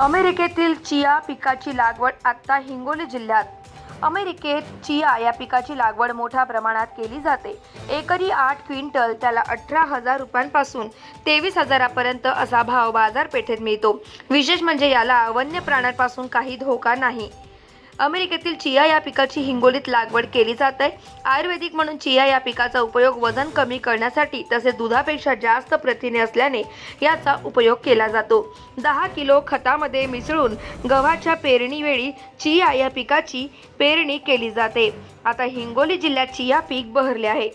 अमेरिकेतील चिया पिकाची लागवड आता हिंगोली जिल्ह्यात. अमेरिकेत चिया या पिकाची लागवड मोठ्या प्रमाणात केली जाते. एकरी आठ क्विंटल त्याला अठरा हजार रुपयांपासून तेवीस हजारापर्यंत असा भाव बाजारपेठेत मिळतो. विशेष म्हणजे याला वन्य प्राण्यांपासून काही धोका नाही. अमेरिकेतील चिया या पिकाची हिंगोलीत लागवड केली जात आहे. आयुर्वेदिक म्हणून चिया या पिकाचा उपयोग वजन कमी करण्यासाठी तसेच दुधापेक्षा जास्त प्रथिने असल्याने याचा उपयोग केला जातो. दहा किलो खतामध्ये मिसळून गव्हाच्या पेरणीवेळी चिया या पिकाची पेरणी केली जाते. आता हिंगोली जिल्ह्यात चिया पीक बहरले आहे.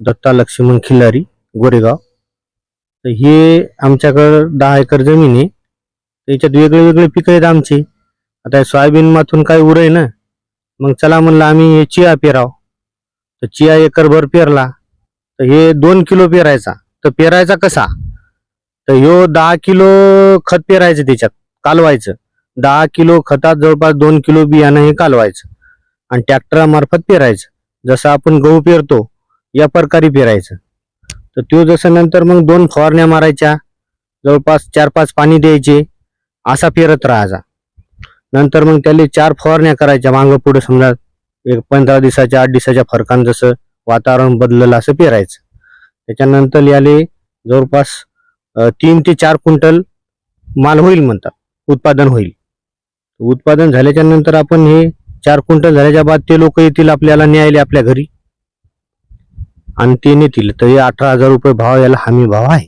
दत्ता लक्ष्मण खिल्लारी गोरेगाव. तर हे आमच्याकडं दहा एकर जमीन आहे. त्याच्यात वेगळे वेगळे पिकं आहेत आमची. आता हे सोयाबीन माथून काय उरय ना मग चला म्हणलं आम्ही हे चिया पेराव. तर चिया एकरभर पेरला. तर हे दोन किलो पेरायचा. तर पेरायचा कसा? तर ह्यो दहा किलो खत पेरायचं त्याच्यात कालवायचं. दहा किलो खतात जवळपास दोन किलो बियाणं हे कालवायचं. आणि ट्रॅक्टरामार्फत पेरायचं. जसं आपण गहू पेरतो या प्रकारे पेरायचं. तर तो जसं नंतर मग दोन फवारण्या मारायच्या. जवळपास चार पाच पाणी द्यायचे. असा पेरत राहायचा. नंतर मग त्याला चार फवारण्या करायच्या. मागं पुढे समजा एक पंधरा दिवसाच्या आठ दिवसाच्या फरकानं जसं वातावरण बदललं असं पेरायचं. त्याच्यानंतर याले जवळपास तीन ते चार क्विंटल माल होईल म्हणतात. उत्पादन होईल. उत्पादन झाल्याच्यानंतर आपण हे चार क्विंटल झाल्याच्या बाद ते लोक येतील आपल्याला न्यायला आपल्या घरी. आणि ते नेतील. तर हे अठरा हजार रुपये भाव याला हमी भाव आहे.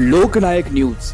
लोकनायक न्यूज.